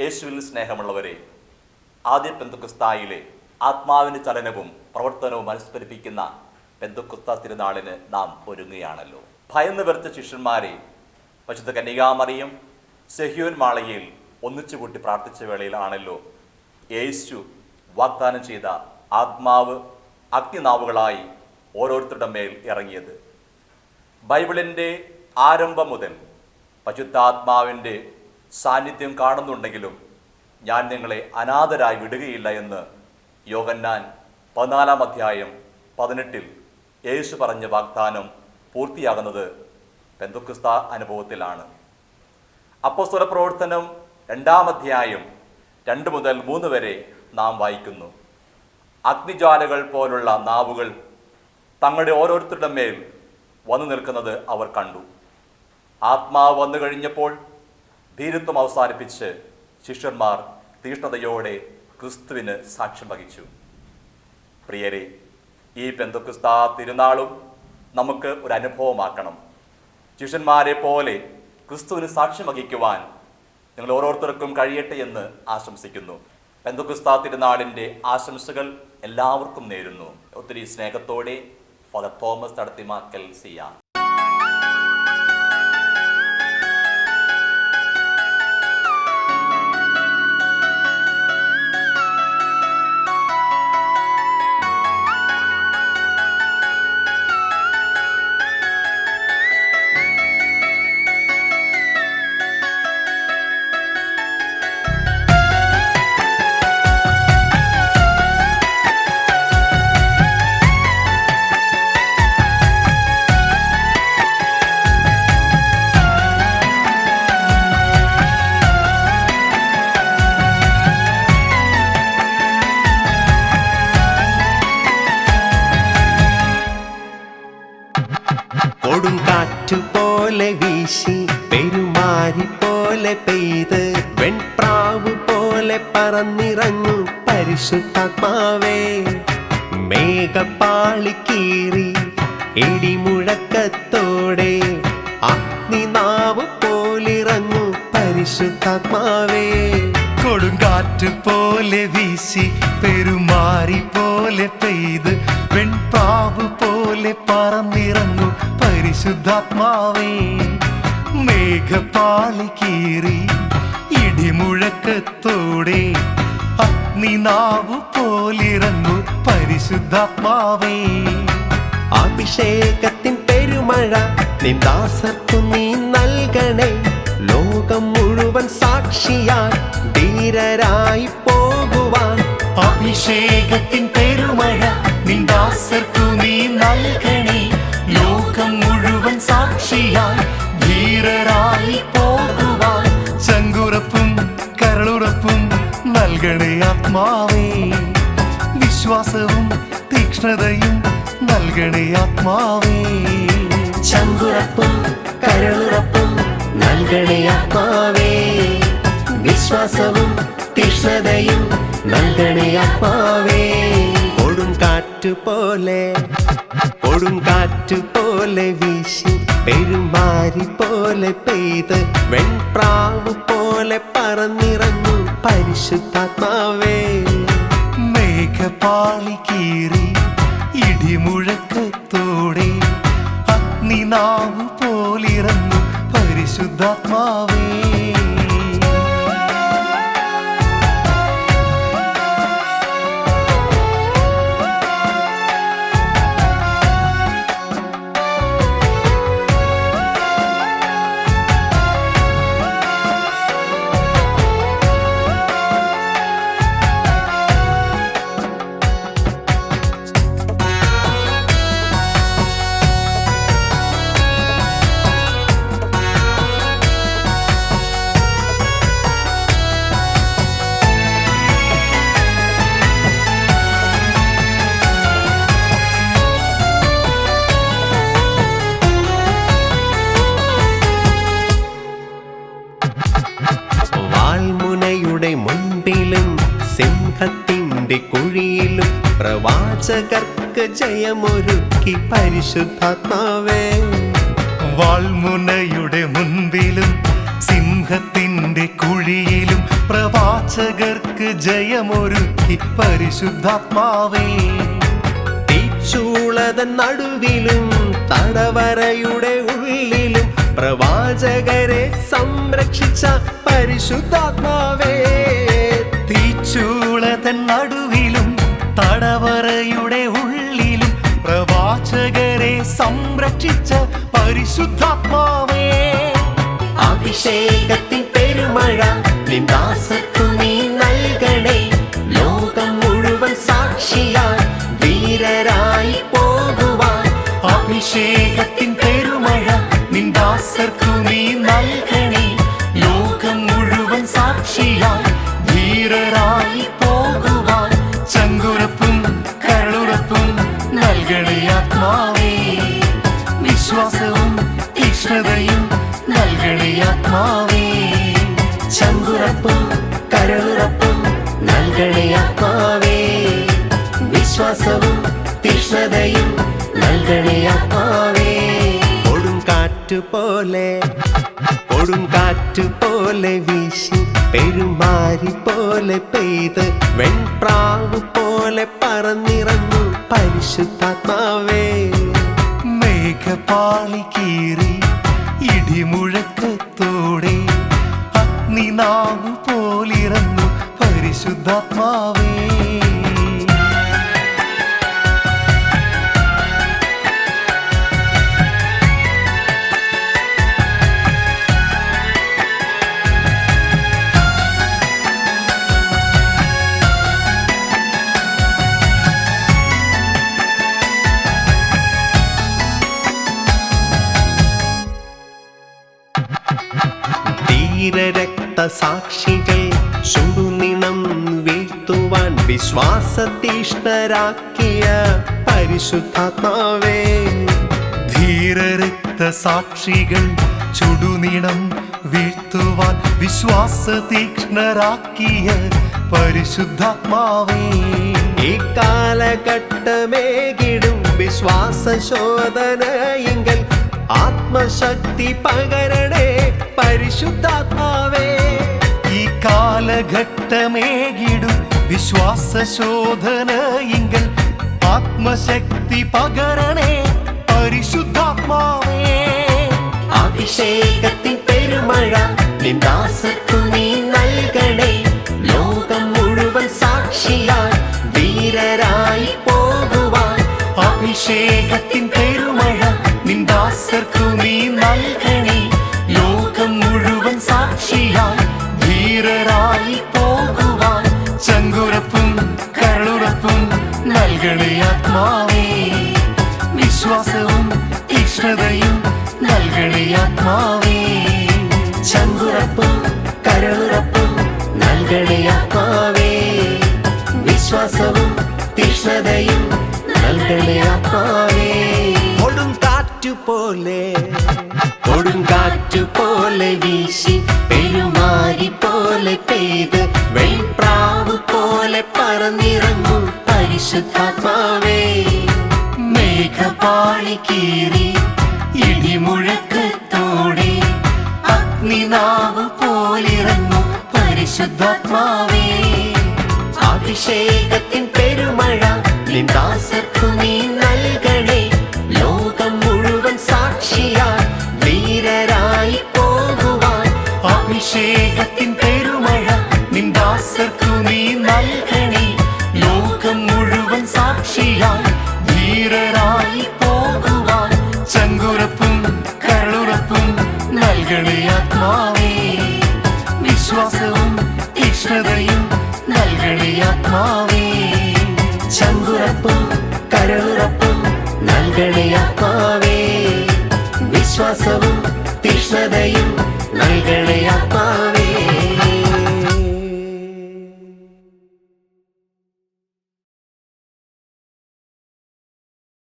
യേശുവിൽ സ്നേഹമുള്ളവരെ ആദ്യ പെന്തുക്കുസ്തായിലെ ആത്മാവിന് ചലനവും പ്രവർത്തനവും അനുസ്മരിപ്പിക്കുന്ന പെന്തുക്കുസ്ത തിരുനാളിന് നാം ഒരുങ്ങുകയാണല്ലോ. ഭയന്ന് വെറുത്ത ശിഷ്യന്മാരെ പശുദ്ധ കന്യകാമറിയും സെഹ്യോൻ മാളയിൽ ഒന്നിച്ചു കൂട്ടി പ്രാർത്ഥിച്ച വേളയിലാണല്ലോ യേശു വാഗ്ദാനം ചെയ്ത ആത്മാവ് അഗ്നിനാവുകളായി ഓരോരുത്തരുടെ മേൽ ഇറങ്ങിയത്. ബൈബിളിന്റെ ആരംഭം മുതൽ പശുദ്ധാത്മാവിന്റെ സാന്നിധ്യം കാണുന്നുണ്ടെങ്കിലും ഞാൻ നിങ്ങളെ അനാഥരായി വിടുകയില്ല എന്ന് യോഗന്നാൻ പതിനാലാം അധ്യായം പതിനെട്ടിൽ യേശു പറഞ്ഞ വാഗ്ദാനം പൂർത്തിയാകുന്നത് പെന്തുക്രിസ്ത അനുഭവത്തിലാണ്. അപ്പോസ്തല പ്രവർത്തനം രണ്ടാം അധ്യായം രണ്ട് മുതൽ മൂന്ന് വരെ നാം വായിക്കുന്നു. അഗ്നിജ്വാലകൾ പോലുള്ള നാവുകൾ തങ്ങളുടെ ഓരോരുത്തരുടെ മേൽ വന്നു നിൽക്കുന്നത് അവർ കണ്ടു. ആത്മാവ് വന്നു കഴിഞ്ഞപ്പോൾ ധീരത്വം അവസാനിപ്പിച്ച് ശിഷ്യന്മാർ തീഷ്ണതയോടെ ക്രിസ്തുവിന് സാക്ഷ്യം വഹിച്ചു. പ്രിയരെ ഈ പെന്തുക്രിസ്ത തിരുനാളും നമുക്ക് ഒരു അനുഭവമാക്കണം. ശിഷ്യന്മാരെ പോലെ ക്രിസ്തുവിന് സാക്ഷ്യം വഹിക്കുവാൻ നിങ്ങൾ ഓരോരുത്തർക്കും കഴിയട്ടെ എന്ന് ആശംസിക്കുന്നു. പെന്തുക്രിസ്ത തിരുനാളിന്റെ ആശംസകൾ എല്ലാവർക്കും നേരുന്നു. ഒത്തിരി സ്നേഹത്തോടെ ഫാദർ തോമസ് നടത്തിമാക്കൽ സിയാൻ കൊടുങ്കാറ്റു പോലെ വീശി പെരുമാരി പോലെ പെയ്ത് വെൺപ്രാവ് പോലെ പറന്നിറങ്ങു പരിശുദ്ധാത്മാവേ. മേഘപ്പാളി കീറി ഇടിമുഴക്കത്തോടെ അഗ്നിനാവ് പോലിറങ്ങു പരിശുദ്ധാത്മാവേ. കൊടുങ്കാറ്റ് പോലെ വീശി പെരുമാറി പോലെ പെയ്ത് വെൺപ്രാവ് പോലെ പറന്നിറങ്ങും പരിശുദ്ധാത്മാവേ മേഘപാളി കീറി ഇടിമുഴക്കത്തോടെ അഗ്നിനാവ് പോലിറങ്ങു പരിശുദ്ധാത്മാവേ. അഭിഷേകത്തിൻ പെരുമഴ നിന്ദാസർക്കു നീ നൽകണേ. ലോകം മുഴുവൻ സാക്ഷിയാൻ ധീരരായി പോകുവാൻ. അഭിഷേകത്തിൻ പെരുമഴ നിന്ദാസർക്കു ധീരരായി പോകുവാൻ ചങ്കുറപ്പും കരളുറപ്പും നൽകണേ ആത്മാവേ. വിശ്വാസവും തീക്ഷ്ണതയും നൽകണേ ആത്മാവേ. ചങ്കുറപ്പും കരളുറപ്പും നൽകണേ ആത്മാവേ. വിശ്വാസവും തീക്ഷ്ണതയും നൽകണേ ആത്മാവേ. കൊടുങ്കാറ്റു പോലെ കൊടുങ്കാറ്റു പോലെ വീശി പെരുമാരി പോലെ പെയ്ത് വെൺപ്രാവ് പോലെ പറന്നിറങ്ങു പരിശുദ്ധാത്മാവേ. മേഘപാളി കീറി ഇടിമുഴക്കത്തോടെ അഗ്നിനാവ് പോലിറങ്ങു പരിശുദ്ധാത്മാവേ. സിംഹത്തിന്റെ കുഴിയിലും പ്രവാചകർക്ക് ജയമൊരുക്കി പരിശുദ്ധാത്മാവേ. വാൾമുനയുടെ മുൻപിലും സിംഹത്തിന്റെ കുഴിയിലും പ്രവാചകർക്ക് ജയമൊരുക്കി പരിശുദ്ധാത്മാവേ. തീച്ചൂളതൻ നടുവിലും തടവരയുടെ ഉള്ളിലും പ്രവാചകരെ സംരക്ഷിച്ച പരിശുദ്ധാത്മാവേ. തീച്ചൂളതൻ നടുവിലും പ്രവാചകരെ സംരക്ഷിച്ച പരിശുദ്ധാത്മാവേ. അഭിഷേകത്തിൻ പെരുമഴ നിന്ദാസർക്കു നീ നൽകണേ ആത്മാവേ വിശ്വാസവും തീഷ്ണതയും നൽകണേ ആത്മാവേ കൊടുങ്കാറ്റ് പോലെ കൊടുങ്കാറ്റ് പോലെ വീശി പെരുമാരി പോലെ പെയ്ത് വെൺപ്രാവ് പോലെ പറന്നിറങ്ങു പരിശുദ്ധാത്മാവേ. മേഘപാളി കീറി ഇടിമുഴക്കത്തോടെ അഗ്നിനാവ് പോലിറങ്ങു പരിശുദ്ധാത്മാവേ ധീരരക്തസാക്ഷികൾ വീഴ്ത്തുവാൻ വിശ്വാസതീഷ്ണരാക്കിയ പരിശുദ്ധാത്മാവേ ധീരരക്ത സാക്ഷികൾ ചുടുനിണം വീഴ്ത്തുവാൻ വിശ്വാസ തീക്ഷ്ണരാക്കിയ പരിശുദ്ധാത്മാവേ. ഈ കാലഘട്ടമേകിടും വിശ്വാസശോധനയെങ്കിൽ ആത്മശക്തി പകരണേ പരിശുദ്ധാത്മാവേ. ഈ കാലഘട്ടമേകിടും വിശ്വാസശോധനയെങ്കിൽ ആത്മശക്തി പകരണേ പരിശുദ്ധാത്മാവേ. അഭിഷേകത്തിൻ പെരുമഴ നിന്ദാസത്തു നീ നൽകണേ. ലോകം മുഴുവൻ സാക്ഷിയാൻ വീരരായി പോകുവാൻ. അഭിഷേകത്തിൻ പെരുമഴ നിന്ദാസർക്കു തീക്ഷ്ണതയും നൽകണേ ആത്മാവേ. ചങ്കുറപ്പും കരളുറപ്പും നൽകണേ ആത്മാവേ. വിശ്വാസവും തീഷ്ണതയും നൽകണേ ആത്മാവേ. കൊടുങ്കാറ്റു പോലെ കൊടുങ്കാറ്റു പോലെ വീശി പെരുമാരി പോലെ പെയ്ത് വെൺപ്രാവ് പോലെ പറന്നിറങ്ങും പരിശുദ്ധാത്മാവേ. മേഘപാളി കീറി ഇടിമുഴക്കത്തോടെ അഗ്നിനാവ് പോലിറങ്ങു പരിശുദ്ധാത്മാവേ. അഭിഷേകത്തിൻ പെരുമഴ നിന്ദാസർക്കു നീ നൽകണേ. ലോകം മുഴുവൻ സാക്ഷിയാൻ വീരരായി പോകുവാൻ. അഭിഷേകത്തിൻ പെരുമഴ നിന്ദാസർക്കു നീ നൽകണേ. ലോകം മുഴുവൻ സാക്ഷിയായി നൽകണേ ആത്മാവേ. ചങ്കുറപ്പും കരളുറപ്പും നൽകണേ ആത്മാവേ. വിശ്വാസവും തീഷ്ണതയും